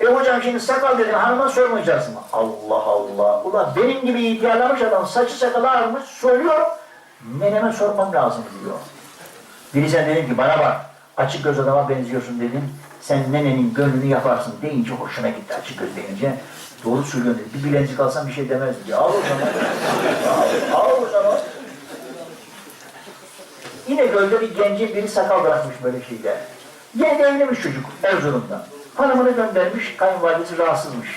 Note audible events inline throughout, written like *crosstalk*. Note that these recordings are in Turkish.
E hocam şimdi sakal dedim hanıma sormayacaksın. Allah Allah. Ulan benim gibi ihtiyarlamış adam saçı sakalı ağarmış soruyorum. Neneme sormam lazım diyor. Birisi dedim ki bana bak açık göz adama benziyorsun dedim. Sen nenenin gönlünü yaparsın deyince hoşuna gitti açık göz deyince. Doğru söylüyorsun dedi. Bir bilezik alsam bir şey demez diyor. Al o zaman. al, al o zaman. Yine gölde bir gencin biri sakal bırakmış böyle şeyde. Yeni de evlenmiş çocuk Erzurum'da. Hanımını göndermiş, kayınvalidesi rahatsızmış.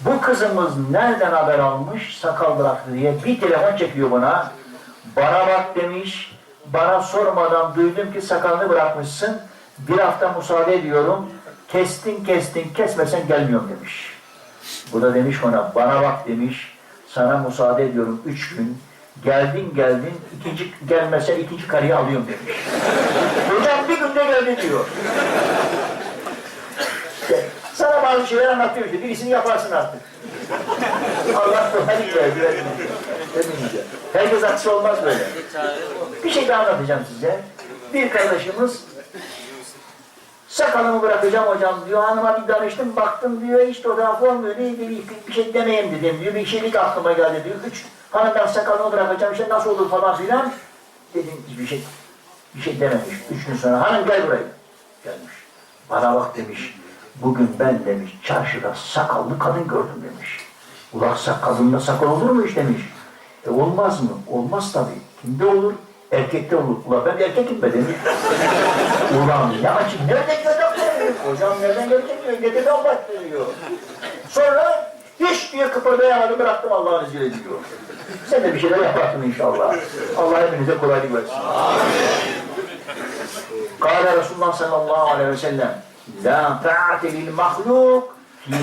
Bu kızımız nereden haber almış, sakal bıraktı diye bir telefon çekiyor bana. Bana bak demiş, bana sormadan duydum ki sakalını bırakmışsın. Bir hafta müsaade ediyorum, kestin kestin, kesmesen gelmiyorum demiş. Bu da demiş ona, bana bak demiş, sana müsaade ediyorum üç gün. Geldin geldin, ikinci gelmesen ikinci karıyı alıyorum demiş. Hocam bir günde geldi diyor. Bazı şeyler anlatıyor işte, birisini yaparsın artık. Allah kolaylık verdi. Demeyince. Herkes aksi olmaz böyle. Bir şey daha anlatacağım size. Bir kardeşimiz Sakalımı bırakacağım hocam diyor. Hanıma bir danıştım baktım diyor hiç fotoğraf olmuyor. Ne bir, bir şey demeyeyim dedim diyor. Bir şeylik aklıma geldi diyor. Üç hanım ben sakalımı bırakacağım işte nasıl olur falan filan. Dedim hiçbir şey bir şey dememiş. Üç gün sonra hanım gel buraya. Gelmiş. Bana bak demiş. Bugün ben demiş çarşıda sakallı kadın gördüm demiş. Ulan sakalında sakal olur mu hiç demiş. E olmaz mı? Olmaz tabii. Kimde olur? Erkekte olur. Ulan ben erkekim be demiş. *laughs* Ulan ne açık, nereden gördün Hocam nereden gördün diyor, dededen başlıyor. Sonra hiç diye kıpırdayamadı bıraktım Allah'ın izniyle diyor. Sen de bir şeyler yaparsın inşallah. Allah hepinize kolaylık versin. Kâle Resulullah sallallahu aleyhi ve sellem La ta'ate lil mahluk fi